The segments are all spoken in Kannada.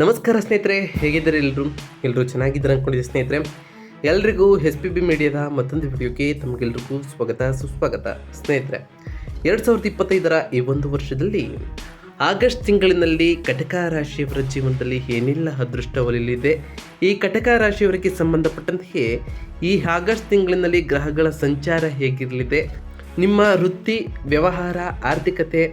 ನಮಸ್ಕಾರ ಸ್ನೇಹಿತರೆ, ಹೇಗಿದ್ದಾರೆ ಎಲ್ಲರೂ ಎಲ್ಲರೂ ಚೆನ್ನಾಗಿದ್ದಾರೆ ಅಂದ್ಕೊಂಡಿದ್ದೆ ಸ್ನೇಹಿತರೆ? ಎಲ್ರಿಗೂ ಎಸ್ ಪಿ ಬಿ ಮೀಡಿಯಾದ ಮತ್ತೊಂದು ವಿಡಿಯೋಗೆ ತಮಗೆಲ್ರಿಗೂ ಸ್ವಾಗತ, ಸುಸ್ವಾಗತ. ಸ್ನೇಹಿತರೆ, ಎರಡು ಸಾವಿರದ ಇಪ್ಪತ್ತೈದರ ಈ ಒಂದು ವರ್ಷದಲ್ಲಿ ಆಗಸ್ಟ್ ತಿಂಗಳಿನಲ್ಲಿ ಕಟಕ ರಾಶಿಯವರ ಜೀವನದಲ್ಲಿ ಏನೆಲ್ಲ ಅದೃಷ್ಟ ಒಲಿಯಲಿದೆ ಈ ಕಟಕ ರಾಶಿಯವರಿಗೆ ಸಂಬಂಧಪಟ್ಟಂತೆ ಈ ಆಗಸ್ಟ್ ತಿಂಗಳಿನಲ್ಲಿ ಗ್ರಹಗಳ ಸಂಚಾರ ಹೇಗಿರಲಿದೆ, ನಿಮ್ಮ ವೃತ್ತಿ, ವ್ಯವಹಾರ, ಆರ್ಥಿಕತೆ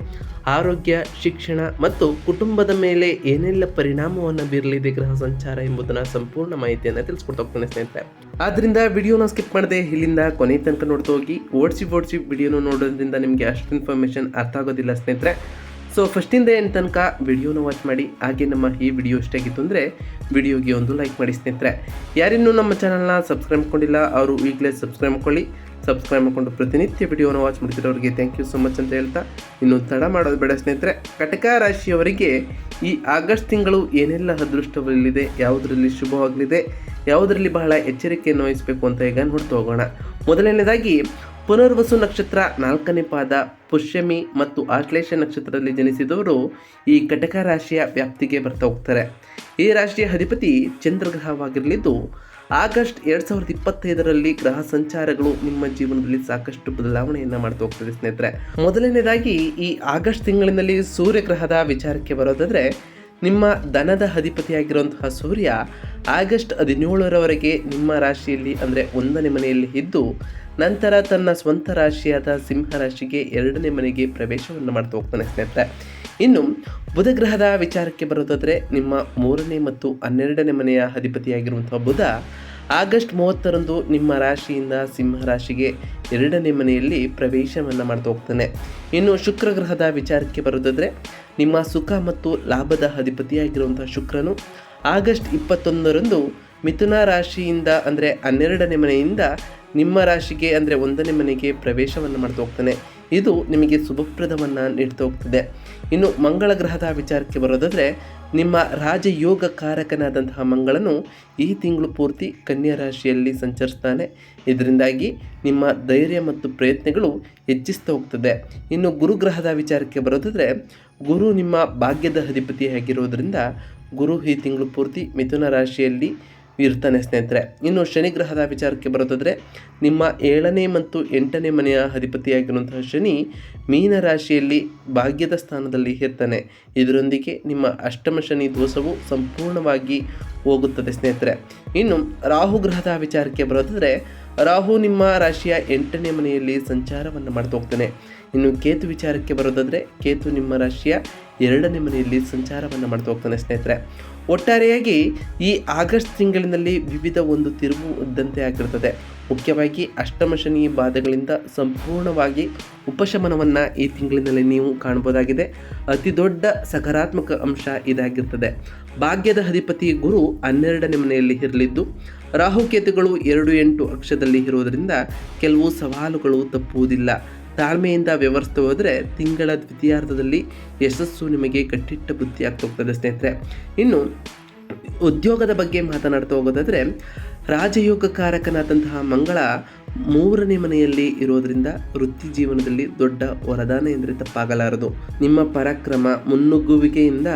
ಆರೋಗ್ಯ, ಶಿಕ್ಷಣ ಮತ್ತು ಕುಟುಂಬದ ಮೇಲೆ ಏನೆಲ್ಲ ಪರಿಣಾಮವನ್ನು ಬೀರಲಿದೆ ಗ್ರಹ ಸಂಚಾರ ಎಂಬುದನ್ನು ಸಂಪೂರ್ಣ ಮಾಹಿತಿಯನ್ನು ತಿಳಿಸ್ಕೊಡ್ತಾ ಹೋಗ್ತೇನೆ ಸ್ನೇಹಿತರೆ. ಆದ್ದರಿಂದ ವಿಡಿಯೋನ ಸ್ಕಿಪ್ ಮಾಡದೆ ಇಲ್ಲಿಂದ ಕೊನೆ ತನಕ ನೋಡ್ತಾ ಹೋಗಿ. ಓಡಿಸಿ ಓಡಿಸಿ ವಿಡಿಯೋನ ನೋಡೋದ್ರಿಂದ ನಿಮಗೆ ಅಷ್ಟು ಇನ್ಫಾರ್ಮೇಷನ್ ಅರ್ಥ ಆಗೋದಿಲ್ಲ ಸ್ನೇಹಿತರೆ. ಸೊ ಫಸ್ಟಿಂದ ಏನು ತನಕ ವಿಡಿಯೋನ ವಾಚ್ ಮಾಡಿ, ಹಾಗೆ ನಮ್ಮ ಈ ವಿಡಿಯೋ ಇಷ್ಟ ಆಗಿತ್ತು ಅಂದರೆ ವಿಡಿಯೋಗೆ ಒಂದು ಲೈಕ್ ಮಾಡಿ ಸ್ನೇಹಿತರೆ. ಯಾರಿನ್ನೂ ನಮ್ಮ ಚಾನಲ್ನ ಸಬ್ಸ್ಕ್ರೈಬ್ ಮಾಡ್ಕೊಂಡಿಲ್ಲ, ಅವರು ಈಗಲೇ ಸಬ್ಸ್ಕ್ರೈಬ್ ಮಾಡ್ಕೊಳ್ಳಿ. ಸಬ್ಸ್ಕ್ರೈಬ್ ಮಾಡಿಕೊಂಡು ಪ್ರತಿನಿತ್ಯ ವಿಡಿಯೋನ ವಾಚ್ ಮಾಡ್ತಿರೋರಿಗೆ ಥ್ಯಾಂಕ್ ಯು ಸೊ ಮಚ್ ಅಂತ ಹೇಳ್ತಾ, ಇನ್ನು ತಡ ಮಾಡೋದು ಬೇಡ ಸ್ನೇಹಿತರೆ. ಕಟಕ ರಾಶಿಯವರಿಗೆ ಈ ಆಗಸ್ಟ್ ತಿಂಗಳು ಏನೆಲ್ಲ ಅದೃಷ್ಟವಲ್ಲಿದೆ ಯಾವುದರಲ್ಲಿ ಶುಭವಾಗಲಿದೆ, ಯಾವುದರಲ್ಲಿ ಬಹಳ ಎಚ್ಚರಿಕೆಯನ್ನು ವಹಿಸಬೇಕು ಅಂತ ಈಗ ನೋಡ್ತಾ ಹೋಗೋಣ. ಮೊದಲನೇದಾಗಿ ಪುನರ್ವಸು ನಕ್ಷತ್ರ ನಾಲ್ಕನೇ ಪಾದ, ಪುಷ್ಯಮಿ ಮತ್ತು ಆಶ್ಲೇಷ ನಕ್ಷತ್ರದಲ್ಲಿ ಜನಿಸಿದವರು ಈ ಕಟಕ ರಾಶಿಯ ವ್ಯಾಪ್ತಿಗೆ ಬರ್ತಾ ಹೋಗ್ತಾರೆ. ಈ ರಾಶಿಯ ಅಧಿಪತಿ ಚಂದ್ರಗ್ರಹವಾಗಿರಲಿದ್ದು ಆಗಸ್ಟ್ ಎರಡು ಸಾವಿರದ ಇಪ್ಪತ್ತೈದರಲ್ಲಿ ಗ್ರಹ ಸಂಚಾರಗಳು ನಿಮ್ಮ ಜೀವನದಲ್ಲಿ ಸಾಕಷ್ಟು ಬದಲಾವಣೆಯನ್ನು ಮಾಡ್ತಾ ಹೋಗ್ತದೆ ಸ್ನೇಹಿತರೆ. ಮೊದಲನೇದಾಗಿ ಈ ಆಗಸ್ಟ್ ತಿಂಗಳಿನಲ್ಲಿ ಸೂರ್ಯಗ್ರಹದ ವಿಚಾರಕ್ಕೆ ಬರೋದಾದ್ರೆ, ನಿಮ್ಮ ದನದ ಅಧಿಪತಿಯಾಗಿರುವಂತಹ ಸೂರ್ಯ ಆಗಸ್ಟ್ ಹದಿನೇಳರವರೆಗೆ ನಿಮ್ಮ ರಾಶಿಯಲ್ಲಿ ಅಂದರೆ ಒಂದನೇ ಮನೆಯಲ್ಲಿ ಇದ್ದು ನಂತರ ತನ್ನ ಸ್ವಂತ ರಾಶಿಯಾದ ಸಿಂಹ ರಾಶಿಗೆ ಎರಡನೇ ಮನೆಗೆ ಪ್ರವೇಶವನ್ನು ಮಾಡ್ತಾ ಹೋಗ್ತಾನೆ ಸ್ನೇಹಿತರೆ. ಇನ್ನು ಬುಧ ಗ್ರಹದ ವಿಚಾರಕ್ಕೆ ಬರೋದಾದರೆ ನಿಮ್ಮ ಮೂರನೇ ಮತ್ತು ಹನ್ನೆರಡನೇ ಮನೆಯ ಅಧಿಪತಿಯಾಗಿರುವಂಥ ಬುಧ ಆಗಸ್ಟ್ ಮೂವತ್ತರಂದು ನಿಮ್ಮ ರಾಶಿಯಿಂದ ಸಿಂಹ ರಾಶಿಗೆ ಎರಡನೇ ಮನೆಯಲ್ಲಿ ಪ್ರವೇಶವನ್ನು ಮಾಡ್ತಾ ಹೋಗ್ತಾನೆ. ಇನ್ನು ಶುಕ್ರ ಗ್ರಹದ ವಿಚಾರಕ್ಕೆ ಬರೋದಾದರೆ ನಿಮ್ಮ ಸುಖ ಮತ್ತು ಲಾಭದ ಅಧಿಪತಿಯಾಗಿರುವಂಥ ಶುಕ್ರನು ಆಗಸ್ಟ್ ಇಪ್ಪತ್ತೊಂದರಂದು ಮಿಥುನ ರಾಶಿಯಿಂದ ಅಂದರೆ ಹನ್ನೆರಡನೇ ಮನೆಯಿಂದ ನಿಮ್ಮ ರಾಶಿಗೆ ಅಂದರೆ ಒಂದನೇ ಮನೆಗೆ ಪ್ರವೇಶವನ್ನು ಮಾಡ್ತಾ ಹೋಗ್ತಾನೆ. ಇದು ನಿಮಗೆ ಶುಭಪ್ರದವನ್ನು ನೀಡ್ತಾ ಹೋಗ್ತದೆ. ಇನ್ನು ಮಂಗಳ ಗ್ರಹದ ವಿಚಾರಕ್ಕೆ ಬರೋದಾದರೆ, ನಿಮ್ಮ ರಾಜಯೋಗ ಕಾರಕನಾದಂತಹ ಮಂಗಳನು ಈ ತಿಂಗಳು ಪೂರ್ತಿ ಕನ್ಯಾ ರಾಶಿಯಲ್ಲಿ ಸಂಚರಿಸ್ತಾನೆ. ಇದರಿಂದಾಗಿ ನಿಮ್ಮ ಧೈರ್ಯ ಮತ್ತು ಪ್ರಯತ್ನಗಳು ಹೆಚ್ಚಿಸ್ತಾ ಹೋಗ್ತದೆ. ಇನ್ನು ಗುರುಗ್ರಹದ ವಿಚಾರಕ್ಕೆ ಬರೋದಾದರೆ, ಗುರು ನಿಮ್ಮ ಭಾಗ್ಯದ ಅಧಿಪತಿಯಾಗಿರೋದ್ರಿಂದ ಗುರು ಈ ತಿಂಗಳು ಪೂರ್ತಿ ಮಿಥುನ ರಾಶಿಯಲ್ಲಿ ಇರ್ತಾನೆ ಸ್ನೇಹಿತರೆ. ಇನ್ನು ಶನಿ ಗ್ರಹದ ವಿಚಾರಕ್ಕೆ ಬರೋದಾದರೆ, ನಿಮ್ಮ ಏಳನೇ ಮತ್ತು ಎಂಟನೇ ಮನೆಯ ಅಧಿಪತಿಯಾಗಿರುವಂತಹ ಶನಿ ಮೀನ ರಾಶಿಯಲ್ಲಿ ಭಾಗ್ಯದ ಸ್ಥಾನದಲ್ಲಿ ಇರ್ತಾನೆ. ಇದರೊಂದಿಗೆ ನಿಮ್ಮ ಅಷ್ಟಮ ಶನಿ ದೋಷವು ಸಂಪೂರ್ಣವಾಗಿ ಹೋಗುತ್ತದೆ ಸ್ನೇಹಿತರೆ. ಇನ್ನು ರಾಹು ಗ್ರಹದ ವಿಚಾರಕ್ಕೆ ಬರೋದಾದರೆ, ರಾಹು ನಿಮ್ಮ ರಾಶಿಯ ಎಂಟನೇ ಮನೆಯಲ್ಲಿ ಸಂಚಾರವನ್ನು ಮಾಡ್ತಾ ಹೋಗ್ತಾನೆ. ಇನ್ನು ಕೇತು ವಿಚಾರಕ್ಕೆ ಬರೋದಾದರೆ, ಕೇತು ನಿಮ್ಮ ರಾಶಿಯ ಎರಡನೇ ಮನೆಯಲ್ಲಿ ಸಂಚಾರವನ್ನು ಮಾಡ್ತಾ ಹೋಗ್ತಾನೆ ಸ್ನೇಹಿತರೆ. ಒಟ್ಟಾರೆಯಾಗಿ ಈ ಆಗಸ್ಟ್ ತಿಂಗಳಿನಲ್ಲಿ ವಿವಿಧ ಒಂದು ತಿರುವು ಇದ್ದಂತೆ ಆಗಿರ್ತದೆ. ಮುಖ್ಯವಾಗಿ ಅಷ್ಟಮ ಶನಿ ಬಾಧೆಗಳಿಂದ ಸಂಪೂರ್ಣವಾಗಿ ಉಪಶಮನವನ್ನು ಈ ತಿಂಗಳಿನಲ್ಲಿ ನೀವು ಕಾಣ್ಬೋದಾಗಿದೆ ಅತಿ ದೊಡ್ಡ ಸಕಾರಾತ್ಮಕ ಅಂಶ ಇದಾಗಿರ್ತದೆ. ಭಾಗ್ಯದ ಅಧಿಪತಿ ಗುರು ಹನ್ನೆರಡನೇ ಮನೆಯಲ್ಲಿ ಇರಲಿದ್ದು, ರಾಹುಕೇತುಗಳು ಎರಡು ಎಂಟು ಅಕ್ಷದಲ್ಲಿ ಇರುವುದರಿಂದ ಕೆಲವು ಸವಾಲುಗಳು ತಪ್ಪುವುದಿಲ್ಲ. ತಾಳ್ಮೆಯಿಂದ ವ್ಯವಹರಿಸ್ತಾ ಹೋದರೆ ತಿಂಗಳ ದ್ವಿತೀಯಾರ್ಧದಲ್ಲಿ ಯಶಸ್ಸು ನಿಮಗೆ ಕಟ್ಟಿಟ್ಟ ಬುದ್ಧಿ ಆಗ್ತಾ ಹೋಗ್ತದೆ ಸ್ನೇಹಿತರೆ. ಇನ್ನು ಉದ್ಯೋಗದ ಬಗ್ಗೆ ಮಾತನಾಡ್ತಾ ಹೋಗೋದಾದರೆ, ರಾಜಯೋಗಕಾರಕನಾದಂತಹ ಮಂಗಳ ಮೂರನೇ ಮನೆಯಲ್ಲಿ ಇರೋದರಿಂದ ವೃತ್ತಿ ಜೀವನದಲ್ಲಿ ದೊಡ್ಡ ವರದಾನ ಎಂದರೆ ತಪ್ಪಾಗಲಾರದು. ನಿಮ್ಮ ಪರಾಕ್ರಮ, ಮುನ್ನುಗ್ಗುವಿಕೆಯಿಂದ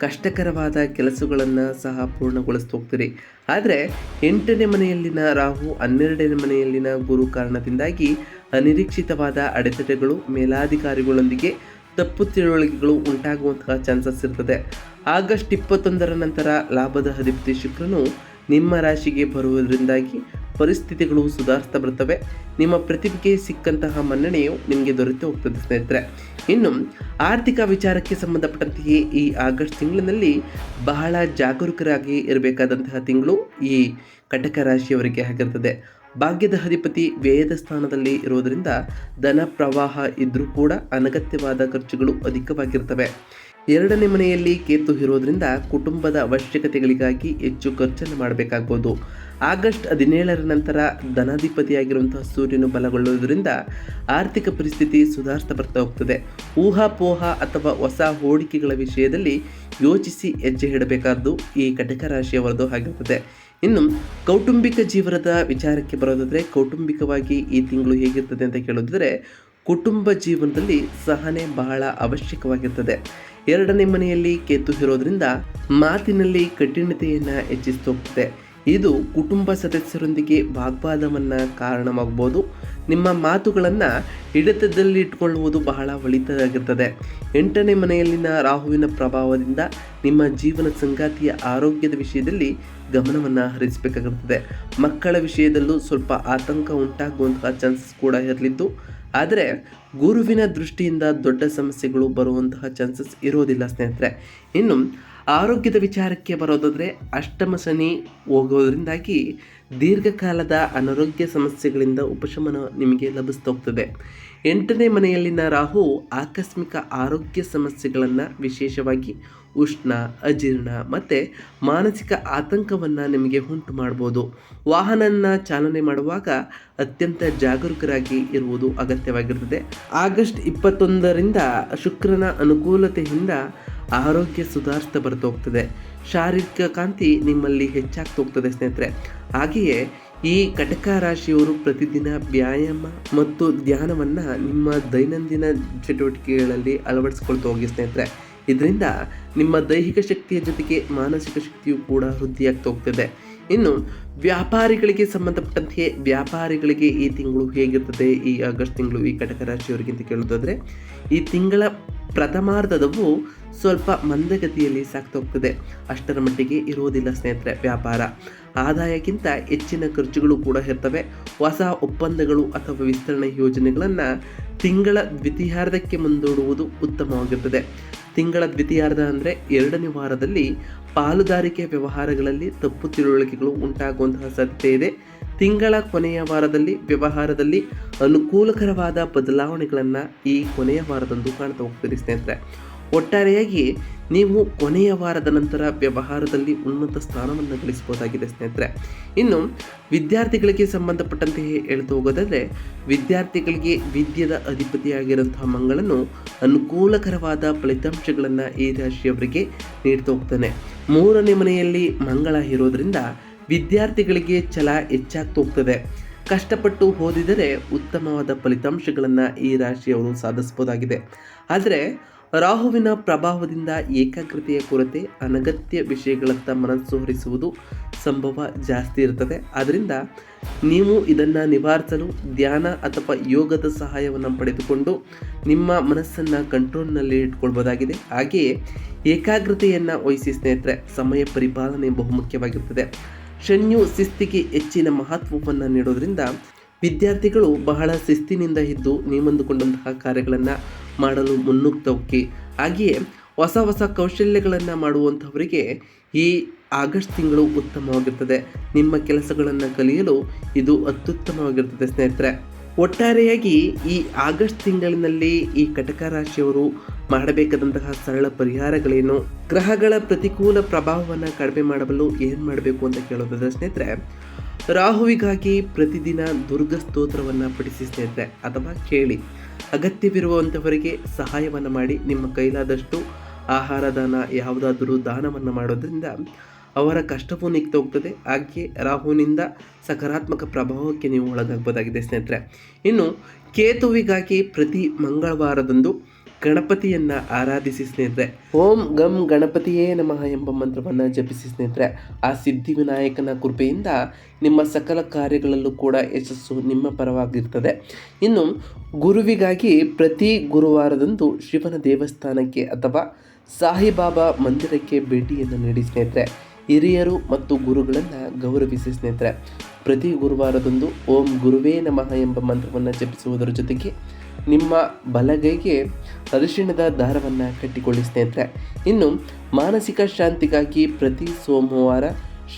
ಕಷ್ಟಕರವಾದ ಕೆಲಸಗಳನ್ನು ಸಹ ಪೂರ್ಣಗೊಳಿಸ್ತಾ ಹೋಗ್ತೀರಿ. ಆದರೆ ಎಂಟನೇ ಮನೆಯಲ್ಲಿನ ರಾಹು ಹನ್ನೆರಡನೇ ಮನೆಯಲ್ಲಿನ ಗುರು ಕಾರಣದಿಂದಾಗಿ ಅನಿರೀಕ್ಷಿತವಾದ ಅಡೆತಡೆಗಳು ಮೇಲಾಧಿಕಾರಿಗಳೊಂದಿಗೆ ತಪ್ಪು ತಿಳುವಳಿಕೆಗಳು ಉಂಟಾಗುವಂತಹ ಚಾನ್ಸಸ್ ಇರ್ತದೆ. ಆಗಸ್ಟ್ ಇಪ್ಪತ್ತೊಂದರ ನಂತರ ಲಾಭದ ಅಧಿಪತಿ ಶುಕ್ರನು ನಿಮ್ಮ ರಾಶಿಗೆ ಬರುವುದರಿಂದಾಗಿ ಪರಿಸ್ಥಿತಿಗಳು ಸುಧಾರಿಸ್ತಾ ಬರ್ತವೆ ನಿಮ್ಮ ಪ್ರತಿಭೆಗೆ ಸಿಕ್ಕಂತಹ ಮನ್ನಣೆಯು ನಿಮಗೆ ದೊರೆತು ಹೋಗ್ತದೆ ಸ್ನೇಹಿತರೆ. ಇನ್ನು ಆರ್ಥಿಕ ವಿಚಾರಕ್ಕೆ ಸಂಬಂಧಪಟ್ಟಂತೆಯೇ ಈ ಆಗಸ್ಟ್ ತಿಂಗಳಿನಲ್ಲಿ ಬಹಳ ಜಾಗರೂಕರಾಗಿ ಇರಬೇಕಾದಂತಹ ತಿಂಗಳು ಈ ಕಟಕ ರಾಶಿಯವರಿಗೆ ಆಗಿರ್ತದೆ. ಭಾಗ್ಯದ ಅಧಿಪತಿ ವ್ಯಯದ ಸ್ಥಾನದಲ್ಲಿ ಇರೋದರಿಂದ ಧನ ಪ್ರವಾಹ ಇದ್ದರೂ ಕೂಡ ಅನಗತ್ಯವಾದ ಖರ್ಚುಗಳು ಅಧಿಕವಾಗಿರ್ತವೆ. ಎರಡನೇ ಮನೆಯಲ್ಲಿ ಕೇತು ಇರೋದರಿಂದ ಕುಟುಂಬದ ಅವಶ್ಯಕತೆಗಳಿಗಾಗಿ ಹೆಚ್ಚು ಖರ್ಚನ್ನು ಮಾಡಬೇಕಾಗ್ಬೋದು. ಆಗಸ್ಟ್ ಹದಿನೇಳರ ನಂತರ ಧನಾಧಿಪತಿಯಾಗಿರುವಂತಹ ಸೂರ್ಯನು ಬಲಗೊಳ್ಳುವುದರಿಂದ ಆರ್ಥಿಕ ಪರಿಸ್ಥಿತಿ ಸುಧಾರಿಸ್ತಾ ಬರ್ತಾ ಹೋಗ್ತದೆ. ಊಹಾಪೋಹ ಅಥವಾ ಹೊಸ ಹೂಡಿಕೆಗಳ ವಿಷಯದಲ್ಲಿ ಯೋಚಿಸಿ ಹೆಜ್ಜೆ ಇಡಬೇಕಾದ್ದು ಈ ಕಟಕ ರಾಶಿಯವರದು ಆಗಿರ್ತದೆ. ಇನ್ನು ಕೌಟುಂಬಿಕ ಜೀವನದ ವಿಚಾರಕ್ಕೆ ಬರೋದಾದರೆ ಕೌಟುಂಬಿಕವಾಗಿ ಈ ತಿಂಗಳು ಹೇಗಿರ್ತದೆ ಅಂತ ಕೇಳೋದಿದ್ರೆ ಕುಟುಂಬ ಜೀವನದಲ್ಲಿ ಸಹನೆ ಬಹಳ ಅವಶ್ಯಕವಾಗಿರ್ತದೆ. ಎರಡನೇ ಮನೆಯಲ್ಲಿ ಕೇತು ಇರೋದ್ರಿಂದ ಮಾತಿನಲ್ಲಿ ಕಠಿಣತೆಯನ್ನು ಹೆಚ್ಚಿಸ್ತೋಗ್ತದೆ ಇದು ಕುಟುಂಬ ಸದಸ್ಯರೊಂದಿಗೆ ವಾಗ್ವಾದವನ್ನು ಕಾರಣವಾಗ್ಬೋದು. ನಿಮ್ಮ ಮಾತುಗಳನ್ನು ಹಿಡಿತದಲ್ಲಿ ಇಟ್ಕೊಳ್ಳುವುದು ಬಹಳ ಒಳಿತದಾಗಿರ್ತದೆ. ಎಂಟನೇ ಮನೆಯಲ್ಲಿನ ರಾಹುವಿನ ಪ್ರಭಾವದಿಂದ ನಿಮ್ಮ ಜೀವನ ಸಂಗಾತಿಯ ಆರೋಗ್ಯದ ವಿಷಯದಲ್ಲಿ ಗಮನವನ್ನು ಹರಿಸಬೇಕಾಗಿರ್ತದೆ. ಮಕ್ಕಳ ವಿಷಯದಲ್ಲೂ ಸ್ವಲ್ಪ ಆತಂಕ ಉಂಟಾಗುವಂತಹ ಚಾನ್ಸಸ್ ಕೂಡ ಇರಲಿದ್ದು, ಆದರೆ ಗುರುವಿನ ದೃಷ್ಟಿಯಿಂದ ದೊಡ್ಡ ಸಮಸ್ಯೆಗಳು ಬರುವಂತಹ ಚಾನ್ಸಸ್ ಇರೋದಿಲ್ಲ ಸ್ನೇಹಿತರೆ. ಇನ್ನು ಆರೋಗ್ಯದ ವಿಚಾರಕ್ಕೆ ಬರೋದಾದರೆ ಅಷ್ಟಮ ಶನಿ ಹೋಗೋದ್ರಿಂದಾಗಿ ದೀರ್ಘಕಾಲದ ಅನಾರೋಗ್ಯ ಸಮಸ್ಯೆಗಳಿಂದ ಉಪಶಮನ ನಿಮಗೆ ಲಭಿಸ್ತಾ ಹೋಗ್ತದೆ. ಎಂಟನೇ ಮನೆಯಲ್ಲಿನ ರಾಹು ಆಕಸ್ಮಿಕ ಆರೋಗ್ಯ ಸಮಸ್ಯೆಗಳನ್ನು ವಿಶೇಷವಾಗಿ ಉಷ್ಣ, ಅಜೀರ್ಣ ಮತ್ತು ಮಾನಸಿಕ ಆತಂಕವನ್ನು ನಿಮಗೆ ಉಂಟು ಮಾಡ್ಬೋದು. ವಾಹನನ ಚಾಲನೆ ಮಾಡುವಾಗ ಅತ್ಯಂತ ಜಾಗರೂಕರಾಗಿ ಇರುವುದು ಅಗತ್ಯವಾಗಿರುತ್ತದೆ ಆಗಸ್ಟ್ ಇಪ್ಪತ್ತೊಂದರಿಂದ ಶುಕ್ರನ ಅನುಕೂಲತೆಯಿಂದ ಆರೋಗ್ಯ ಸುಧಾರಿಸ್ತಾ ಬರ್ತಾ ಹೋಗ್ತದೆ. ಶಾರೀರಿಕ ಕಾಂತಿ ನಿಮ್ಮಲ್ಲಿ ಹೆಚ್ಚಾಗ್ತಾ ಹೋಗ್ತದೆ ಸ್ನೇಹಿತರೆ. ಹಾಗೆಯೇ ಈ ಕಟಕ ರಾಶಿಯವರು ಪ್ರತಿದಿನ ವ್ಯಾಯಾಮ ಮತ್ತು ಧ್ಯಾನವನ್ನು ನಿಮ್ಮ ದೈನಂದಿನ ಚಟುವಟಿಕೆಗಳಲ್ಲಿ ಅಳವಡಿಸ್ಕೊಳ್ತಾ ಹೋಗಿ ಸ್ನೇಹಿತರೆ. ಇದರಿಂದ ನಿಮ್ಮ ದೈಹಿಕ ಶಕ್ತಿಯ ಜೊತೆಗೆ ಮಾನಸಿಕ ಶಕ್ತಿಯು ಕೂಡ ವೃದ್ಧಿಯಾಗ್ತಾ ಹೋಗ್ತದೆ. ಇನ್ನು ವ್ಯಾಪಾರಿಗಳಿಗೆ ಸಂಬಂಧಪಟ್ಟಂತೆ ವ್ಯಾಪಾರಿಗಳಿಗೆ ಈ ತಿಂಗಳು ಹೇಗಿರ್ತದೆ? ಈ ಆಗಸ್ಟ್ ತಿಂಗಳು ಈ ಕಟಕ ರಾಶಿಯವರಿಗಿಂತ ಕೇಳೋದಾದರೆ ಈ ತಿಂಗಳ ಪ್ರಥಮಾರ್ಧದವು ಸ್ವಲ್ಪ ಮಂದಗತಿಯಲ್ಲಿ ಸಾಕ್ತೋಗ್ತದೆ. ಅಷ್ಟರ ಮಟ್ಟಿಗೆ ಇರುವುದಿಲ್ಲ ಸ್ನೇಹಿತರೆ, ವ್ಯಾಪಾರ. ಆದಾಯಕ್ಕಿಂತ ಹೆಚ್ಚಿನ ಖರ್ಚುಗಳು ಕೂಡ ಇರ್ತವೆ. ಹೊಸ ಒಪ್ಪಂದಗಳು ಅಥವಾ ವಿಸ್ತರಣೆ ಯೋಜನೆಗಳನ್ನು ತಿಂಗಳ ದ್ವಿತೀಯಾರ್ಧಕ್ಕೆ ಮುಂದೂಡುವುದು ಉತ್ತಮವಾಗಿರ್ತದೆ. ತಿಂಗಳ ದ್ವಿತೀಯಾರ್ಧ ಅಂದರೆ ಎರಡನೇ ವಾರದಲ್ಲಿ ಪಾಲುದಾರಿಕೆ ವ್ಯವಹಾರಗಳಲ್ಲಿ ತಪ್ಪು ತಿಳುವಳಿಕೆಗಳು ಉಂಟಾಗುವಂತಹ ಸಾಧ್ಯತೆ ಇದೆ. ತಿಂಗಳ ಕೊನೆಯ ವಾರದಲ್ಲಿ ವ್ಯವಹಾರದಲ್ಲಿ ಅನುಕೂಲಕರವಾದ ಬದಲಾವಣೆಗಳನ್ನು ಈ ಕೊನೆಯ ವಾರದಂದು ಕಾಣ್ತಾ ಹೋಗ್ತೀರಿ ಸ್ನೇಹಿತರೆ. ಒಟ್ಟಾರೆಯಾಗಿ ನೀವು ಕೊನೆಯ ವಾರದ ನಂತರ ವ್ಯವಹಾರದಲ್ಲಿ ಉನ್ನತ ಸ್ಥಾನವನ್ನು ಗಳಿಸಬಹುದಾಗಿದೆ, ಸ್ನೇಹಿತರೆ. ಇನ್ನು, ವಿದ್ಯಾರ್ಥಿಗಳಿಗೆ ಸಂಬಂಧಪಟ್ಟಂತೆ ಹೇಳ್ತಾ ಹೋಗೋದಾದರೆ, ವಿದ್ಯಾರ್ಥಿಗಳಿಗೆ ವಿದ್ಯದ ಅಧಿಪತಿಯಾಗಿರುವಂತಹ ಮಂಗಳನ್ನು ಅನುಕೂಲಕರವಾದ ಫಲಿತಾಂಶಗಳನ್ನು ಈ ರಾಶಿಯವರಿಗೆ ನೀಡ್ತಾ ಹೋಗ್ತಾನೆ. ಮೂರನೇ ಮನೆಯಲ್ಲಿ ಮಂಗಳ ಇರೋದರಿಂದ ವಿದ್ಯಾರ್ಥಿಗಳಿಗೆ ಛಲ ಹೆಚ್ಚಾಗ್ತಾ ಹೋಗ್ತದೆ. ಕಷ್ಟಪಟ್ಟು ಓದಿದರೆ ಉತ್ತಮವಾದ ಫಲಿತಾಂಶಗಳನ್ನು ಈ ರಾಶಿಯವರು ಸಾಧಿಸ್ಬೋದಾಗಿದೆ ಆದರೆ ರಾಹುವಿನ ಪ್ರಭಾವದಿಂದ ಏಕಾಗ್ರತೆಯ ಕೊರತೆ, ಅನಗತ್ಯ ವಿಷಯಗಳತ್ತ ಮನಸ್ಸು ಹರಿಸುವುದು ಸಂಭವ ಜಾಸ್ತಿ ಇರ್ತದೆ. ಆದ್ದರಿಂದ ನೀವು ಇದನ್ನು ನಿವಾರಿಸಲು ಧ್ಯಾನ ಅಥವಾ ಯೋಗದ ಸಹಾಯವನ್ನು ಪಡೆದುಕೊಂಡು ನಿಮ್ಮ ಮನಸ್ಸನ್ನು ಕಂಟ್ರೋಲ್ನಲ್ಲಿ ಇಟ್ಕೊಳ್ಬೋದಾಗಿದೆ. ಹಾಗೆಯೇ ಏಕಾಗ್ರತೆಯನ್ನು ವಹಿಸಿ ಸ್ನೇಹಿತರೆ, ಸಮಯ ಪರಿಪಾಲನೆ ಬಹುಮುಖ್ಯವಾಗಿರ್ತದೆ. ಶನ್ಯು ಶಿಸ್ತಿಗೆ ಹೆಚ್ಚಿನ ಮಹತ್ವವನ್ನು ನೀಡೋದ್ರಿಂದ ವಿದ್ಯಾರ್ಥಿಗಳು ಬಹಳ ಶಿಸ್ತಿನಿಂದ ಇದ್ದು ನೀವಂದುಕೊಂಡಂತಹ ಕಾರ್ಯಗಳನ್ನು ಮಾಡಲು ಮುನ್ನುಗ್ತಾ ಹೋಗಿ ಹಾಗೆಯೇ ಹೊಸ ಹೊಸ ಕೌಶಲ್ಯಗಳನ್ನು ಮಾಡುವಂಥವರಿಗೆ ಈ ಆಗಸ್ಟ್ ತಿಂಗಳು ಉತ್ತಮವಾಗಿರ್ತದೆ. ನಿಮ್ಮ ಕೆಲಸಗಳನ್ನು ಕಲಿಯಲು ಇದು ಅತ್ಯುತ್ತಮವಾಗಿರ್ತದೆ ಸ್ನೇಹಿತರೆ. ಒಟ್ಟಾರೆಯಾಗಿ ಈ ಆಗಸ್ಟ್ ತಿಂಗಳಿನಲ್ಲಿ ಈ ಕಟಕ ರಾಶಿಯವರು ಮಾಡಬೇಕಾದಂತಹ ಸರಳ ಪರಿಹಾರಗಳೇನು? ಗ್ರಹಗಳ ಪ್ರತಿಕೂಲ ಪ್ರಭಾವವನ್ನು ಕಡಿಮೆ ಮಾಡಲು ಏನು ಮಾಡಬೇಕು ಅಂತ ಕೇಳೋದಾದ್ರೆ ಸ್ನೇಹಿತರೆ, ರಾಹುವಿಗಾಗಿ ಪ್ರತಿದಿನ ದುರ್ಗ ಸ್ತೋತ್ರವನ್ನು ಪಠಿಸಿ ಸ್ನೇಹಿತರೆ, ಅಥವಾ ಕೇಳಿ. ಅಗತ್ಯವಿರುವಂಥವರಿಗೆ ಸಹಾಯವನ್ನು ಮಾಡಿ ನಿಮ್ಮ ಕೈಲಾದಷ್ಟು ಆಹಾರ ದಾನ ಯಾವುದಾದರೂ ದಾನವನ್ನು ಮಾಡೋದ್ರಿಂದ ಅವರ ಕಷ್ಟವೂ ನಿಗ್ತಾ ಹೋಗ್ತದೆ ಹಾಗೆ ರಾಹುವಿನಿಂದ ಸಕಾರಾತ್ಮಕ ಪ್ರಭಾವಕ್ಕೆ ನೀವು ಒಳಗಾಗಬಹುದಾಗಿದೆ ಸ್ನೇಹಿತರೆ. ಇನ್ನು ಕೇತುವಿಗಾಗಿ ಪ್ರತಿ ಮಂಗಳವಾರದಂದು ಗಣಪತಿಯನ್ನು ಆರಾಧಿಸಿ ಸ್ನೇಹಿತರೆ. ಓಂ ಗಂ ಗಣಪತಿಯೇ ನಮಃ ಎಂಬ ಮಂತ್ರವನ್ನು ಜಪಿಸಿ ಸ್ನೇಹಿತರೆ. ಆ ಸಿದ್ಧಿ ವಿನಾಯಕನ ಕೃಪೆಯಿಂದ ನಿಮ್ಮ ಸಕಲ ಕಾರ್ಯಗಳಲ್ಲೂ ಕೂಡ ಯಶಸ್ಸು ನಿಮ್ಮ ಪರವಾಗಿರ್ತದೆ. ಇನ್ನು ಗುರುವಿಗಾಗಿ ಪ್ರತಿ ಗುರುವಾರದಂದು ಶಿವನ ದೇವಸ್ಥಾನಕ್ಕೆ ಅಥವಾ ಸಾಹಿಬಾಬಾ ಮಂದಿರಕ್ಕೆ ಭೇಟಿಯನ್ನು ನೀಡಿ ಸ್ನೇಹಿತರೆ. ಹಿರಿಯರು ಮತ್ತು ಗುರುಗಳನ್ನು ಗೌರವಿಸಿ ಸ್ನೇಹಿತರೆ. ಪ್ರತಿ ಗುರುವಾರದಂದು ಓಂ ಗುರುವೇ ನಮಃ ಎಂಬ ಮಂತ್ರವನ್ನು ಜಪಿಸುವುದರ ಜೊತೆಗೆ ನಿಮ್ಮ ಬಲಗೈಗೆ ಅರಿಶಿಣದ ದಾರವನ್ನು ಕಟ್ಟಿಕೊಳ್ಳಿ ಸ್ನೇಹಿತರೆ. ಇನ್ನು ಮಾನಸಿಕ ಶಾಂತಿಗಾಗಿ ಪ್ರತಿ ಸೋಮವಾರ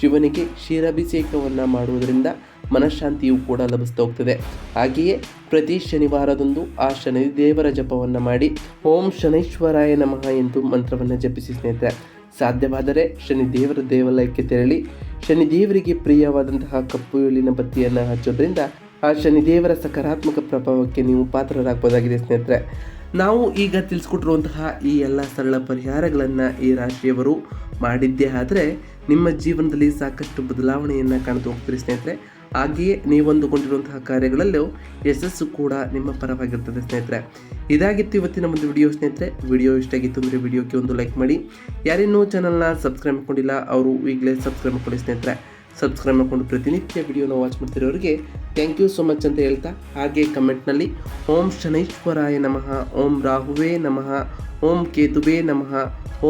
ಶಿವನಿಗೆ ಕ್ಷೀರಾಭಿಷೇಕವನ್ನು ಮಾಡುವುದರಿಂದ ಮನಃಶಾಂತಿಯು ಕೂಡ ಲಭಿಸ್ತಾ ಹೋಗ್ತದೆ. ಹಾಗೆಯೇ ಪ್ರತಿ ಶನಿವಾರದಂದು ಆ ಶನಿ ದೇವರ ಜಪವನ್ನು ಮಾಡಿ ಓಂ ಶನೈಶ್ವರಾಯ ನಮಃ ಎಂದು ಮಂತ್ರವನ್ನು ಜಪಿಸಿ ಸ್ನೇಹಿತರೆ. ಸಾಧ್ಯವಾದರೆ ಶನಿ ದೇವರ ದೇವಾಲಯಕ್ಕೆ ತೆರಳಿ, ಶನಿ ದೇವರಿಗೆ ಪ್ರಿಯವಾದಂತಹ ಕಪ್ಪು ಎಲ್ಲಿನ ಬತ್ತಿಯನ್ನು ಹಚ್ಚೋದ್ರಿಂದ ಆ ಶನಿದೇವರ ಸಕಾರಾತ್ಮಕ ಪ್ರಭಾವಕ್ಕೆ ನೀವು ಪಾತ್ರರಾಗಬಹುದಾಗಿದೆ ಸ್ನೇಹಿತರೆ. ನಾವು ಈಗ ತಿಳಿಸ್ಕೊಟ್ಟಿರುವಂತಹ ಈ ಎಲ್ಲ ಸರಳ ಪರಿಹಾರಗಳನ್ನು ಈ ರಾಶಿಯವರು ಮಾಡಿದ್ದೇ ಆದರೆ, ನಿಮ್ಮ ಜೀವನದಲ್ಲಿ ಸಾಕಷ್ಟು ಬದಲಾವಣೆಯನ್ನು ಕಾಣ್ತಾ ಹೋಗ್ತೀರಿ ಸ್ನೇಹಿತರೆ. ಹಾಗೆಯೇ ನೀವೊಂದುಕೊಂಡಿರುವಂತಹ ಕಾರ್ಯಗಳಲ್ಲೂ ಯಶಸ್ಸು ಕೂಡ ನಿಮ್ಮ ಪರವಾಗಿರ್ತದೆ ಸ್ನೇಹಿತರೆ. ಇದಾಗಿತ್ತು ಇವತ್ತಿನ ಒಂದು ವಿಡಿಯೋ ಸ್ನೇಹಿತರೆ. ವಿಡಿಯೋ ಇಷ್ಟ ಆಗಿತ್ತು ಅಂದರೆ ವಿಡಿಯೋಕ್ಕೆ ಒಂದು ಲೈಕ್ ಮಾಡಿ. ಯಾರಿನ್ನೂ ಚಾನಲ್ನ ಸಬ್ಸ್ಕ್ರೈಬ್ ಮಾಡಿಕೊಂಡಿಲ್ಲ, ಅವರು ಈಗಲೇ ಸಬ್ಸ್ಕ್ರೈಬ್ ಮಾಡ್ಕೊಳ್ಳಿ ಸ್ನೇಹಿತರೆ. ಸಬ್ಸ್ಕ್ರೈಬ್ ಮಾಡಿಕೊಂಡು ಪ್ರತಿನಿತ್ಯ ವಿಡಿಯೋನ ವಾಚ್ ಮಾಡ್ತಿರೋರಿಗೆ ಥ್ಯಾಂಕ್ ಯು ಸೊ ಮಚ್ ಅಂತ ಹೇಳ್ತಾ, ಹಾಗೆ ಕಮೆಂಟ್ನಲ್ಲಿ ಓಂ ಶನೈಶ್ವರಾಯ ನಮಃ, ಓಂ ರಾಹುವೇ ನಮಃ, ಓಂ ಕೇತುವೇ ನಮಃ,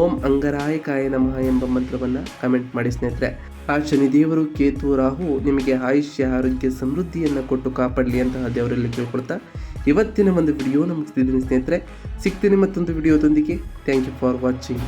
ಓಂ ಅಂಗರಾಯಕಾಯ ನಮಃ ಎಂಬ ಮಂತ್ರವನ್ನು ಕಮೆಂಟ್ ಮಾಡಿ ಸ್ನೇಹಿತರೆ. ಆ ಶನಿದೇವರು, ಕೇತು, ರಾಹು ನಿಮಗೆ ಆಯುಷ್ಯ, ಆರೋಗ್ಯ, ಸಮೃದ್ಧಿಯನ್ನು ಕೊಟ್ಟು ಕಾಪಾಡಲಿ ಅಂತ ದೇವರಲ್ಲಿ ಕೇಳ್ಕೊಳ್ತಾ ಇವತ್ತಿನ ಒಂದು ವಿಡಿಯೋ ಮುಗಿಸ್ತಿದ್ದೀನಿ ಸ್ನೇಹಿತರೆ. ಸಿಗ್ತೀನಿ ಮತ್ತೊಂದು ವಿಡಿಯೋದೊಂದಿಗೆ ಥ್ಯಾಂಕ್ ಯು ಫಾರ್ ವಾಚಿಂಗ್